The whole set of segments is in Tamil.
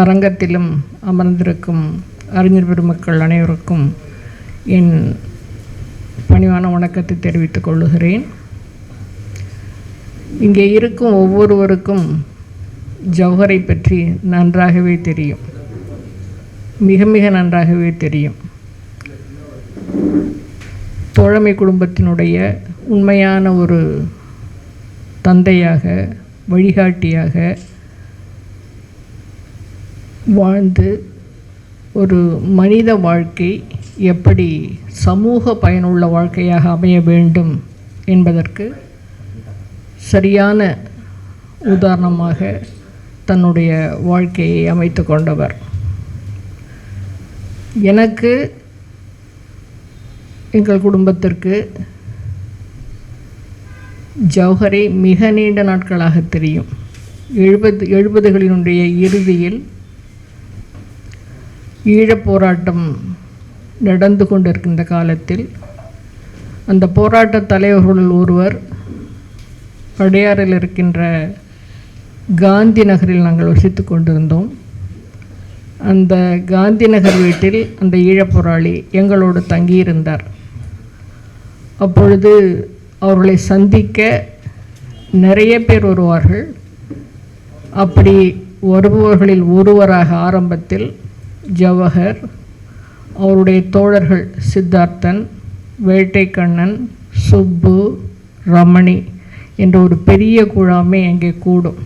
அரங்கத்திலும் அமர்ந்திருக்கும் அறிஞர் பெருமக்கள் அனைவருக்கும் என் பணிவான வணக்கத்தை தெரிவித்துக் கொள்ளுகிறேன். இங்கே இருக்கும் ஒவ்வொருவருக்கும் ஜவஹரை பற்றி நன்றாகவே தெரியும். மிக மிக நன்றாகவே தெரியும். தோழமை குடும்பத்தினுடைய உண்மையான ஒரு தந்தையாக வழிகாட்டியாக வாழ்ந்து ஒரு மனித வாழ்க்கை எப்படி சமூக பயனுள்ள வாழ்க்கையாக அமைய வேண்டும் என்பதற்கு சரியான உதாரணமாக தன்னுடைய வாழ்க்கையை அமைத்து கொண்டவர். எனக்கு எங்கள் குடும்பத்திற்கு ஜவஹரை மிக நீண்ட நாட்களாக தெரியும். எழுபது எழுபதுகளினுடைய இறுதியில் ஈழப் போராட்டம் நடந்து கொண்டிருக்கின்ற காலத்தில் அந்த போராட்ட தலைவர்களுள் ஒருவர் படையாறில் இருக்கின்ற காந்தி நகரில் நாங்கள் வசித்து கொண்டிருந்தோம். அந்த காந்தி நகர் வீட்டில் அந்த ஈழப்போராளி எங்களோடு தங்கியிருந்தார். அப்பொழுது அவர்களை சந்திக்க நிறைய பேர் வருவார்கள். அப்படி வருபவர்களில் ஒருவராக ஆரம்பத்தில் ஜவஹர் அவருடைய தோழர்கள் சித்தார்த்தன் வேட்டைக்கண்ணன் சுப்பு ரமணி என்ற ஒரு பெரிய குழாமே அங்கே கூடும்.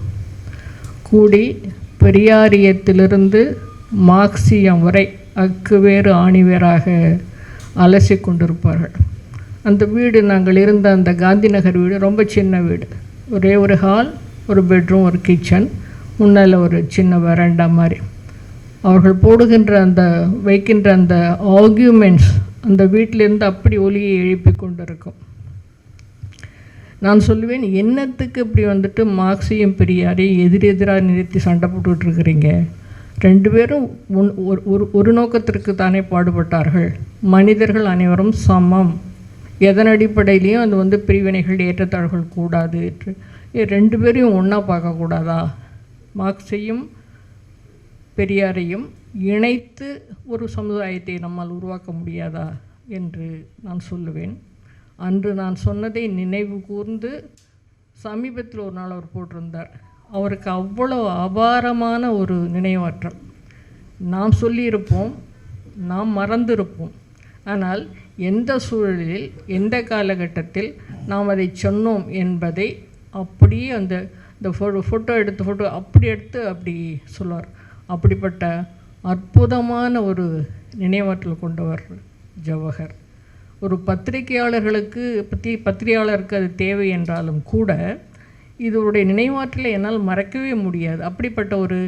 கூடி பெரியாரியத்திலிருந்து மார்க்சியம் வரை அக்கு வேறு ஆணிவேராக அலசி கொண்டிருப்பார்கள். அந்த வீடு நாங்கள் இருந்த அந்த காந்தி நகர் வீடு ரொம்ப சின்ன வீடு. ஒரே ஒரு ஹால் ஒரு பெட்ரூம் ஒரு கிச்சன் முன்னால் ஒரு சின்ன வரண்டா மாதிரி. அவர்கள் போடுகின்ற அந்த வைக்கின்ற அந்த ஆர்கியூமெண்ட்ஸ் அந்த வீட்டிலிருந்து அப்படி ஒலியை எழுப்பி கொண்டிருக்கும். நான் சொல்லுவேன் என்னத்துக்கு இப்படி வந்துட்டு மார்க்ஸையும் பெரியாரையும் எதிரெதிராக நிறுத்தி சண்டை போட்டுக்கிட்டு இருக்கிறீங்க? ரெண்டு பேரும் ஒன் ஒரு ஒரு ஒரு நோக்கத்திற்கு தானே பாடுபட்டார்கள். மனிதர்கள் அனைவரும் சமம். எதன் அடிப்படையிலையும் அது வந்து பிரிவினைகள் ஏற்றத்தாழ்வுகள் கூடாது என்று. ஏ, ரெண்டு பேரையும் ஒன்றா பார்க்கக்கூடாதா? மார்க்ஸையும் பெரியாரையும் இணைத்து ஒரு சமுதாயத்தை நம்மால் உருவாக்க முடியாதா என்று நான் சொல்லுவேன். அன்று நான் சொன்னதை நினைவு கூர்ந்து சமீபத்தில் ஒரு நாள் அவர் போட்டிருந்தார். அவருக்கு அவ்வளோ அபாரமான ஒரு நினைவாற்றல் நாம் சொல்லியிருப்போம் நாம் மறந்திருப்போம். ஆனால் எந்த சூழலில் எந்த காலகட்டத்தில் நாம் அதை சொன்னோம் என்பதை அப்படியே அந்த இந்த ஃபோட்டோ ஃபோட்டோ எடுத்து ஃபோட்டோ அப்படி எடுத்து அப்படி சொல்லுவார் அப்படிப்பட்ட அற்புதமான ஒரு நினைவாற்றல் கொண்டவர் ஜவஹர். ஒரு பத்திரிகையாளர்களுக்கு பத்தி பத்திரிகையாளருக்கு அது தேவை என்றாலும் கூட இதனுடைய நினைவாற்றலை என்னால் மறக்கவே முடியாது. அப்படிப்பட்ட ஒரு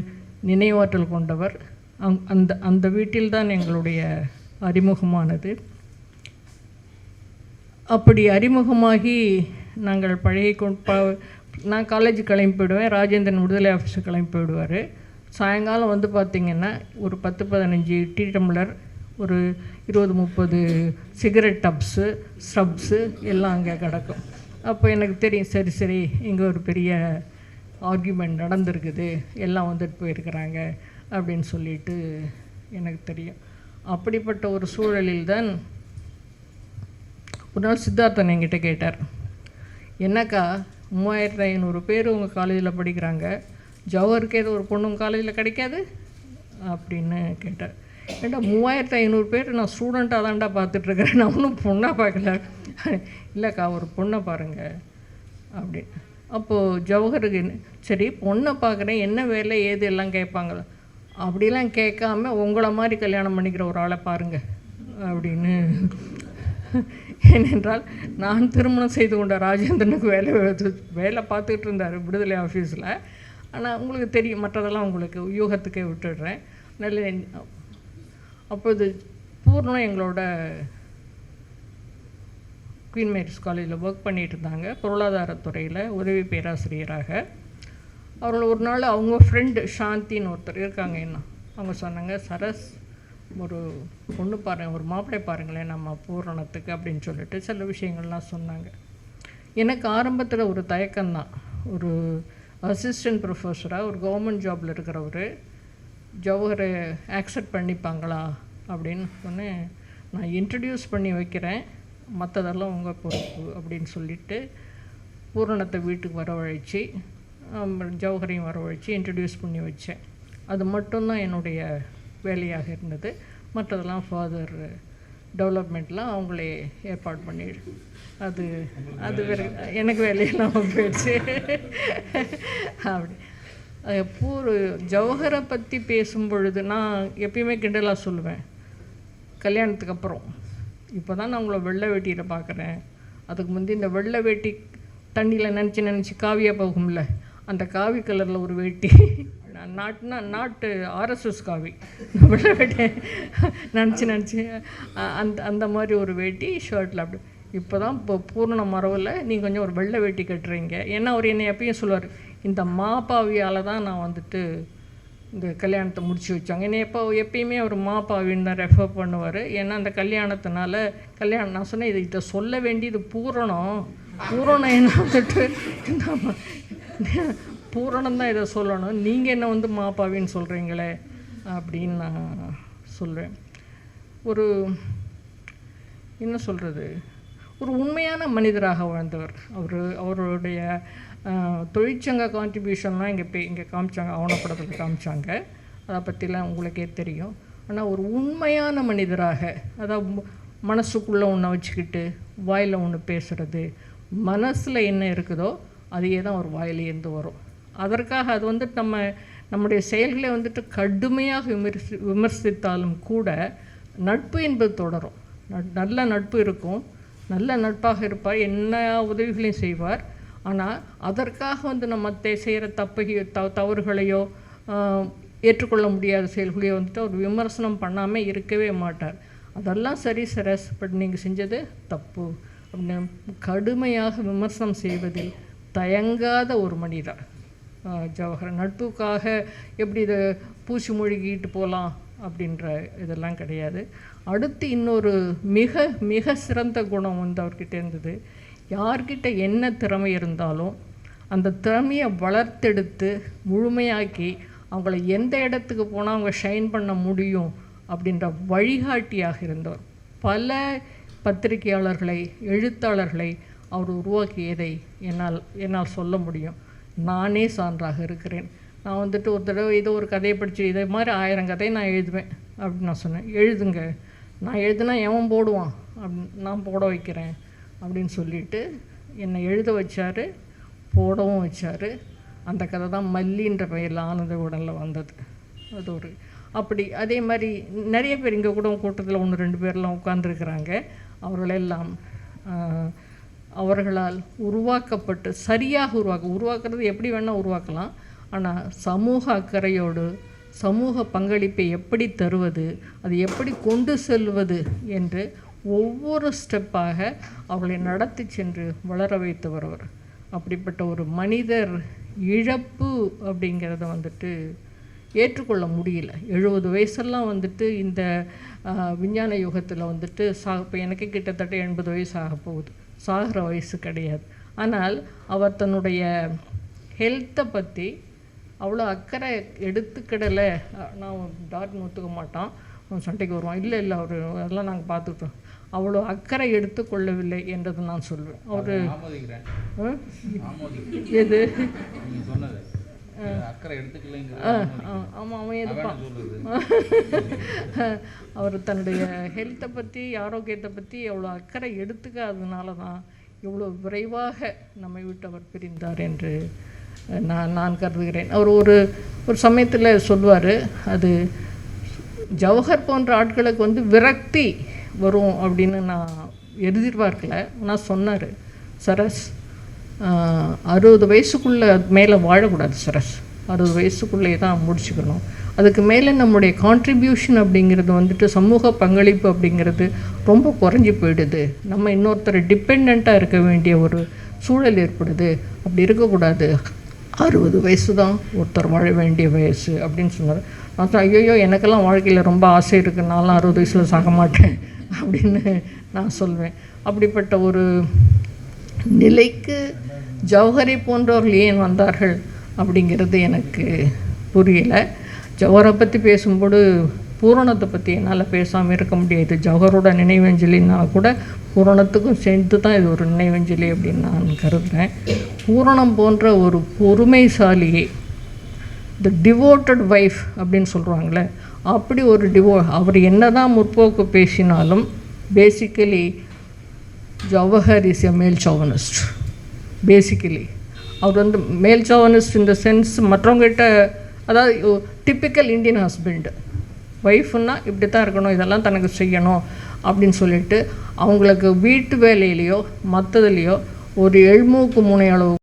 நினைவாற்றல் கொண்டவர். அங் அந்த அந்த வீட்டில்தான் எங்களுடைய அறிமுகமானது. அப்படி அறிமுகமாகி நாங்கள் பழகி கொ நான் காலேஜ் கிளம்பி போயிடுவேன் ராஜேந்திரன் விடுதலை ஆஃபீஸுக்கு கிளம்பி போயிடுவார் சாயங்காலம் வந்து பார்த்திங்கன்னா ஒரு பத்து பதினஞ்சு டீ டம்ளர் ஒரு இருபது முப்பது சிகரெட் டப்ஸு ஸ்டப்ஸு எல்லாம் அங்கே கிடக்கும். அப்போ எனக்கு தெரியும் சரி சரி இங்கே ஒரு பெரிய ஆர்கியூமெண்ட் நடந்திருக்குது எல்லாம் வந்துட்டு போயிருக்கிறாங்க அப்படின்னு சொல்லிட்டு எனக்கு தெரியும். அப்படிப்பட்ட ஒரு சூழலில் தான் ஒரு நாள் சித்தார்த்தன் என்கிட்ட கேட்டார். என்னக்கா மூவாயிரத்து ஐநூறு பேர் உங்கள் காலேஜில் படிக்கிறாங்க ஜவஹருக்கு ஏதோ ஒரு பொண்ணும் காலேஜில் கிடைக்காது அப்படின்னு கேட்டார். ஏண்டா மூவாயிரத்து ஐநூறு பேர் நான் ஸ்டூடெண்ட்டாக தான்டா பார்த்துட்ருக்கிறேன். நான் ஒன்றும் பொண்ணாக பார்க்கல. இல்லைக்கா ஒரு பொண்ணை பாருங்கள் அப்படின்னு அப்போது ஜவஹருக்கு என்ன- சரி பொண்ணை பார்க்குறேன். என்ன வேலை ஏது எல்லாம் கேட்பாங்களா அப்படிலாம் கேட்காம உங்களை மாதிரி கல்யாணம் பண்ணிக்கிற ஒரு ஆளை பாருங்கள் அப்படின்னு. ஏனென்றால் நான் திருமணம் செய்து கொண்ட ராஜேந்திரனுக்கு வேலை வேலை பார்த்துக்கிட்டு இருந்தார் விடுதலை ஆஃபீஸில் ஆனால் உங்களுக்கு தெரியும் மற்றதெல்லாம் உங்களுக்கு யூகத்துக்கே விட்டுடுறேன். நல்ல அப்போது பூர்ணம் எங்களோட குயின் மேரிஸ் காலேஜில் ஒர்க் பண்ணிட்டு இருந்தாங்க. பொருளாதாரத்துறையில் உதவி பேராசிரியராக. அவர்கள் ஒரு நாள் அவங்க ஃப்ரெண்டு சாந்தின்னு ஒருத்தர் இருக்காங்க என்ன? அவங்க சொன்னாங்க சரஸ் ஒரு பொண்ணு பாருங்க ஒரு மாப்பிள்ளை பாருங்களேன் நம்ம பூரணத்துக்கு அப்படின்னு சொல்லிட்டு சில விஷயங்கள்லாம் சொன்னாங்க. எனக்கு ஆரம்பத்தில் ஒரு தயக்கம்தான். ஒரு அசிஸ்டன்ட் ப்ரொஃபஸராக ஒரு கவர்மெண்ட் ஜாபில் இருக்கிறவர் ஜவஹரை ஆக்செப்ட் பண்ணிப்பாங்களா அப்படின்னு சொன்னேன் நான் இன்ட்ரடியூஸ் பண்ணி வைக்கிறேன். மற்றதெல்லாம் உங்கள் பொறுப்பு அப்படின்னு சொல்லிட்டு பூரணத்தை வீட்டுக்கு வரவழைச்சி ஜவஹரையும் வரவழைச்சி இன்ட்ரடியூஸ் பண்ணி வச்சேன். அது மட்டும்தான் என்னுடைய வேலையாக இருந்தது. மற்றதெல்லாம் ஃபாதர் டெவலப்மெண்ட்லாம் அவங்களே ஏற்பாடு பண்ணிடு. அது அது வேறு எனக்கு வேலையெல்லாம் போயிடுச்சு. அப்படி. அஹ் பூர் ஜவஹரை பற்றி பேசும் பொழுது நான் எப்பயுமே கிண்டலாக சொல்லுவேன். கல்யாணத்துக்கு அப்புறம். இப்போ தான் நான் உங்களை வெள்ளை வேட்டியில் பார்க்குறேன் அதுக்கு முந்தி இந்த வெள்ளை வேட்டி தண்ணியில் நினச்சி நினச்சி காவியாக போகும்ல அந்த காவி கலரில் ஒரு வேட்டி. நாட்டுனா நாட்டு ஆர்எஸ்எஸ் காவி. வெள்ளை வேட்டி நினச்சி நினச்சி அந்த அந்த மாதிரி ஒரு வேட்டி ஷர்ட்டில் அப்படி. இப்போ தான் இப்போ பூர்ண மரவில் நீங்கள் கொஞ்சம் ஒரு வெள்ளை வேட்டி கட்டுறீங்க. ஏன்னா அவர் என்னை எப்பயும் சொல்லுவார் இந்த மாப்பாவியால் தான் நான் வந்துட்டு இந்த கல்யாணத்தை முடிச்சு வச்சாங்க. என்னை எப்போ எப்பயுமே அவர் மாப்பாவின்னு தான் ரெஃபர் பண்ணுவார். ஏன்னா அந்த கல்யாணத்தினால கல்யாணம் நான் சொன்னேன் இது இதை சொல்ல வேண்டியது பூரணம். பூரணம் என்ன வந்துட்டு பூரணம் தான் இதை சொல்லணும். நீங்கள் என்ன வந்து மாப்பாவின்னு சொல்கிறீங்களே அப்படின்னு நான் சொல்வேன் ஒரு என்ன சொல்கிறது ஒரு உண்மையான மனிதராக வாழ்ந்தவர். அவர் அவருடைய தொழிற்சங்க கான்ட்ரிபியூஷன்லாம் இங்கே பே இங்கே காமிச்சாங்க. ஆவணப்படத்தில் காமிச்சாங்க. அதை பற்றிலாம் உங்களுக்கே தெரியும். ஆனால் ஒரு உண்மையான மனிதராக அதாவது மனசுக்குள்ளே ஒன்றை வச்சுக்கிட்டு வாயில் ஒன்று பேசுகிறது மனசில் என்ன இருக்குதோ அதையே தான் ஒரு வாயிலேருந்து வரும். அதற்காக அது வந்துட்டு நம்ம நம்முடைய செயல்களை வந்துட்டு கடுமையாக விமர்சி விமர்சித்தாலும் கூட நட்பு என்பது தொடரும். நட்- நல்ல நட்பு இருக்கும். நல்ல நட்பாக இருப்பார். என்ன உதவிகளையும் செய்வார். ஆனால் அதற்காக வந்து நம்ம செய்கிற தப்பையோ த தவறுகளையோ ஏற்றுக்கொள்ள முடியாத செயல்களையோ வந்துட்டு அவர் விமர்சனம் பண்ணாமல் இருக்கவே மாட்டார். அதெல்லாம் சரி சரஸ். பட் நீங்கள் செஞ்சது தப்பு. அப்படின்னு கடுமையாக விமர்சனம் செய்வதில் தயங்காத ஒரு மனிதர். ஜவஹர் நட்புக்காக எப்படி இதை பூச்சி மூழ்கிட்டு போகலாம் அப்படின்ற இதெல்லாம் கிடையாது. அடுத்து இன்னொரு மிக மிக சிறந்த குணம் வந்து அவர்கிட்ட இருந்தது. யார்கிட்ட என்ன திறமை இருந்தாலும் அந்த திறமையை வளர்த்தெடுத்து முழுமையாக்கி அவங்கள எந்த இடத்துக்கு போனால் அவங்க ஷைன் பண்ண முடியும் அப்படின்ற வழிகாட்டியாக இருந்தவர். பல பத்திரிகையாளர்களை எழுத்தாளர்களை அவர் உருவாக்கியதை என்னால் என்னால் சொல்ல முடியும். நானே சான்றாக இருக்கிறேன். நான் வந்துட்டு ஒரு தடவை ஏதோ ஒரு கதையை படித்து இதே மாதிரி ஆயிரம் கதையை நான் எழுதுவேன் அப்படின்னு நான் சொன்னேன். எழுதுங்க. நான் எழுதுனா எவன் போடுவான்? அப்படின்னு நான் போட வைக்கிறேன் அப்படின்னு சொல்லிட்டு என்னை எழுத வச்சார் போடவும் வச்சார். அந்த கதை தான் மல்லின்ற பெயரில் ஆனந்த உடலில் வந்தது. அது ஒரு அப்படி அதே மாதிரி நிறைய பேர் இங்கே கூட கூட்டத்தில் ஒன்று ரெண்டு பேர்லாம் உட்காந்துருக்குறாங்க அவர்களெல்லாம் அவர்களால் உருவாக்கப்பட்டு சரியாக உருவாக்க உருவாக்குறது எப்படி வேணால் உருவாக்கலாம். ஆனால் சமூக அக்கறையோடு சமூக பங்களிப்பை எப்படி தருவது அது எப்படி கொண்டு செல்வது என்று ஒவ்வொரு ஸ்டெப்பாக அவர்களை நடத்தி சென்று வளர வைத்து அவர் அப்படிப்பட்ட ஒரு மனிதர் இழப்பு அப்படிங்கிறத வந்துட்டு ஏற்றுக்கொள்ள முடியல. எழுபது வயசெல்லாம் வந்துட்டு இந்த விஞ்ஞான யுகத்தில் வந்துட்டு சா இப்போ எனக்கு கிட்டத்தட்ட எண்பது வயசு ஆக போகுது. சாகிற வயசு கிடையாது. ஆனால் அவர் தன்னுடைய ஹெல்த்தை பற்றி அவ்வளோ அக்கறை எடுத்துக்கிடலை. நான் டாக்டர் ஒத்துக்க மாட்டான். சண்டைக்கு வருவான். இல்லை இல்லை அவர் அதெல்லாம் நாங்கள் பார்த்துக்கிட்டோம். அவ்வளோ அக்கறை எடுத்துக்கொள்ளவில்லை என்றது நான் சொல்வேன். அவர் எது? அக்கறை ஆமாம் அவன் எதுப்பான் அவர் தன்னுடைய ஹெல்த்தை பற்றி ஆரோக்கியத்தை பற்றி எவ்வளோ அக்கறை எடுத்துக்காததுனால தான் இவ்வளோ விரைவாக நம்மை விட்டு அவர் பிரிந்தார் என்று நான் நான் கருதுகிறேன். அவர் ஒரு ஒரு சமயத்தில் சொல்வார் அது ஜவஹர் போன்ற ஆட்களுக்கு வந்து விரக்தி வரும் அப்படின்னு நான் எதிர்பார்க்கல நான் சொன்னார். சரஸ் அறுபது வயசுக்குள்ளே மேலே வாழக்கூடாது சரஸ் அறுபது வயசுக்குள்ளே தான் முடிச்சுக்கணும். அதுக்கு மேலே நம்முடைய கான்ட்ரிபியூஷன் அப்படிங்கிறது வந்துட்டு சமூக பங்களிப்பு அப்படிங்கிறது ரொம்ப குறைஞ்சி போயிடுது. நம்ம இன்னொருத்தர் டிபெண்ட்டாக இருக்க வேண்டிய ஒரு சூழல் ஏற்படுது. அப்படி இருக்கக்கூடாது. அறுபது வயசு தான் ஒருத்தர் வாழ வேண்டிய வயசு அப்படின்னு சொன்னார். நான் சொன்னேன் ஐயோ எனக்கெல்லாம் வாழ்க்கையில் ரொம்ப ஆசை இருக்குது நான்லாம் அறுபது வயசில் சாக மாட்டேன். அப்படின்னு நான் சொல்வேன். அப்படிப்பட்ட ஒரு நிலைக்கு ஜவஹரை போன்றவர்கள் ஏன் வந்தார்கள் அப்படிங்கிறது எனக்கு புரியல. ஜவஹரை பற்றி பேசும்போது பூரணத்தை பற்றி என்னால் பேசாமல் இருக்க முடியாது. ஜவஹரோட நினைவஞ்சலின்னா கூட பூரணத்துக்கும் சேர்த்து தான் இது ஒரு நினைவஞ்சலி அப்படின்னு நான் கருதுகிறேன் பூரணம் போன்ற ஒரு பொறுமைசாலியை த டிவோட்டட் வைஃப் அப்படின்னு சொல்கிறாங்களே அப்படி ஒரு டிவோ அவர் என்ன தான் முற்போக்கு பேசினாலும் பேசிக்கலி ஜவஹர் இஸ் எ மேல் சோவனிஸ்ட் பேசிக்கலி அவர் வந்து மேல் சோவனிஸ்ட் இந்த சென்ஸ் மற்றவங்ககிட்ட அதாவது டிப்பிக்கல் இந்தியன் ஹஸ்பண்டு ஒய்ஃப்னா இப்படி தான் இருக்கணும் இதெல்லாம் தனக்கு செய்யணும் அப்படின்னு சொல்லிட்டு அவங்களுக்கு வீட்டு வேலையிலையோ மற்றதுலேயோ ஒரு எழுமூக்கு முனை அளவு